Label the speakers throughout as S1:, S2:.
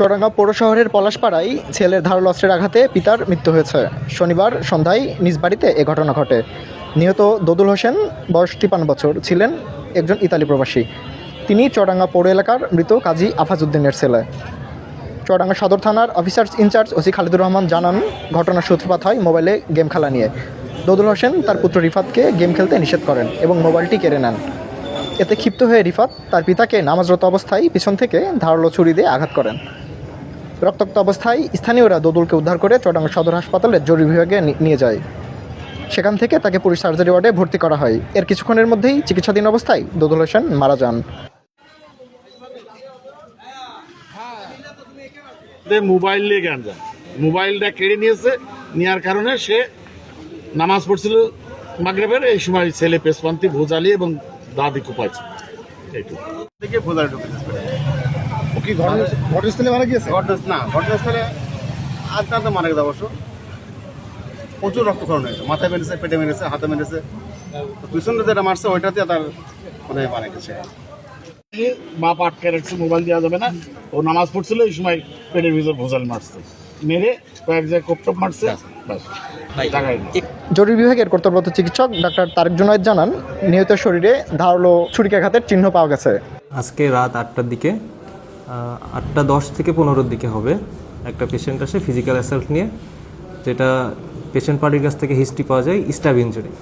S1: চুয়াডাঙ্গা পৌর শহরের পলাশপাড়ায় ছেলের ধারালো অস্ত্রের আঘাতে পিতার মৃত্যু হয়েছে। শনিবার সন্ধ্যায় নিজ বাড়িতে এ ঘটনা ঘটে। নিহত দদুল হোসেন, বয়স তিপান্ন বছর, ছিলেন একজন ইতালি প্রবাসী। তিনি চুয়াডাঙ্গা পৌর এলাকার মৃত কাজী আফাজউদ্দিনের ছেলে। চুয়াডাঙ্গা সদর থানার officers in charge OC Khalidur Rahman জানান, ঘটনার সূত্রপাত হয় মোবাইলে গেম খেলা নিয়ে। দদুল হোসেন তার পুত্র রিফাতকে গেম খেলতে নিষেধ করেন এবং মোবাইলটি কেড়ে নেন। এতে ক্ষিপ্ত হয়ে রিফাত তার পিতাকে নামাজরত অবস্থায় পিছন থেকে ধারালো ছুরি দিয়ে আঘাত করেন। রক্তাক্ত অবস্থায় স্থানীয়রা দদুলকে উদ্ধার করে চুয়াডাঙ্গা সদর হাসপাতালে জরুরি বিভাগে নিয়ে যায়। সেখান থেকে তাকে পুলিশ সার্জারি ওয়ার্ডে ভর্তি করা হয়। এর কিছুক্ষণের মধ্যেই চিকিৎসাধীন অবস্থায় দদুল হোসেন মারা যান।
S2: মোবাইল নিয়ে জ্ঞান যান মোবাইলটা কেড়ে নিয়েছে। নেওয়ার কারণে সে নামাজ পড়ছিল মাগরেবের। এই সময় ছেলে পেশপান্তি ভোজালি এবং দাদি কোপাইছে। এইটুকু।
S3: থেকে
S1: কি ঘটনাস্থলে মারা গিয়েছে?
S3: ঘটনা না ঘটনাস্থলে আজকে তো মারা গেছে অবশ্য। প্রচুর রক্তক্ষরণ হয়েছে। মাথায় মেরেছে পেটে মেরেছে হাতে মেরেছে। পিছনে যেটা মারছে ওইটাতে তার মানে মারা গেছে।
S2: বাপ আটকে রাখছে মোবাইল দেওয়া যাবে না। ও নামাজ পড়ছিল এই সময় পেটের ভিতর ভোজাল মারছে। মেরে কয়েক জায়গায় কোপটপ মারছে না।
S1: জরুরি বিভাগের কর্তব্যরত চিকিৎসক ডাক্তার তারেক জুনায়েদ জানান নিহতের শরীরে ধারালো ছুরিকাঘাতের চিহ্ন পাওয়া গেছে।
S4: আজকে রাত আটটার দিকে আটটা দশ থেকে পনেরোর দিকে হবে। একটা পেশেন্ট আসে ফিজিক্যাল অ্যাসাল্ট নিয়ে, যেটা পেশেন্ট পার্টির কাছ থেকে হিস্ট্রি পাওয়া যায় স্টাব ইঞ্জুরি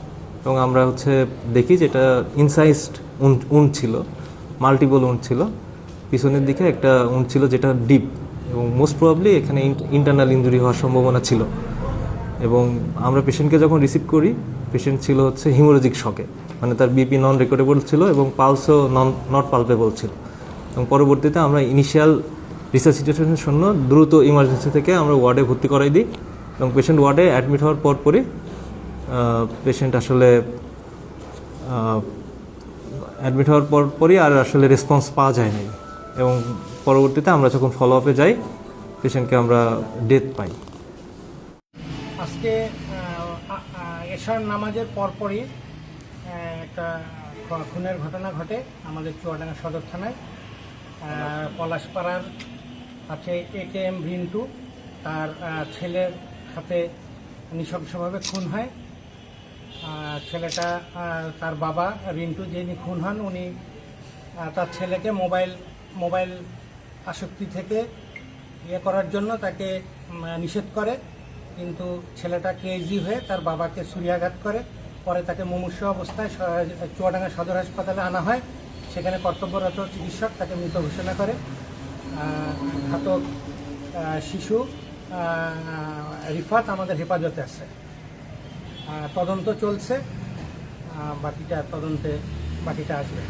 S4: এবং আমরা হচ্ছে দেখি যেটা ইনসাইজড উন উন ছিল মাল্টিপল উন ছিল। পিছনের দিকে একটা উন ছিল যেটা ডিপ এবং মোস্ট প্রবাবলি এখানে ইন্টারনাল ইঞ্জুরি হওয়ার সম্ভাবনা ছিল। এবং আমরা পেশেন্টকে যখন রিসিভ করি পেশেন্ট ছিল হচ্ছে হিমোলজিক শকে মানে তার বিপি নন রেকর্ডেবল ছিল এবং পালসও নন নট পালপেবল ছিল। এবং পরবর্তীতে আমরা ইনিশিয়াল রিসার্সিটেশনের জন্য দ্রুত ইমার্জেন্সি থেকে আমরা ওয়ার্ডে ভর্তি করাই দিই এবং পেশেন্ট ওয়ার্ডে অ্যাডমিট হওয়ার পরপরই পেশেন্ট আসলে অ্যাডমিট হওয়ার পরপরই আর আসলে রেসপন্স পাওয়া যায়নি এবং পরবর্তীতে আমরা যখন ফলো আপে যাই পেশেন্টকে আমরা ডেথ পাই।
S5: আজকে এশার নামাজের পরপরই একটা খুনের ঘটনা ঘটে আমাদের চুয়াডাঙ্গা সদর থানায়। পলাশপাড়ার আছে এ কে এম রিন্টু, তার ছেলের হাতে নৃশংসভাবে খুন হয়। ছেলেটা তার বাবা রিন্টু যিনি খুন হন, উনি তার ছেলেকে মোবাইল মোবাইল আসক্তি থেকে ইয়ে করার জন্য তাকে নিষেধ করে। কিন্তু ছেলেটা কেজি হয়ে তার বাবাকে ছুরিয়াঘাত করে। পরে তাকে মুমূর্ষ অবস্থায় চুয়াডাঙ্গা সদর হাসপাতালে আনা হয়। সেখানে কর্তব্যরত চিকিৎসক তাকে মৃত ঘোষণা করে। ঘাতক শিশু রিফাত আমাদের হেফাজতে আছে। তদন্ত চলছে। বাকিটা তদন্তে বাকিটা আসবে।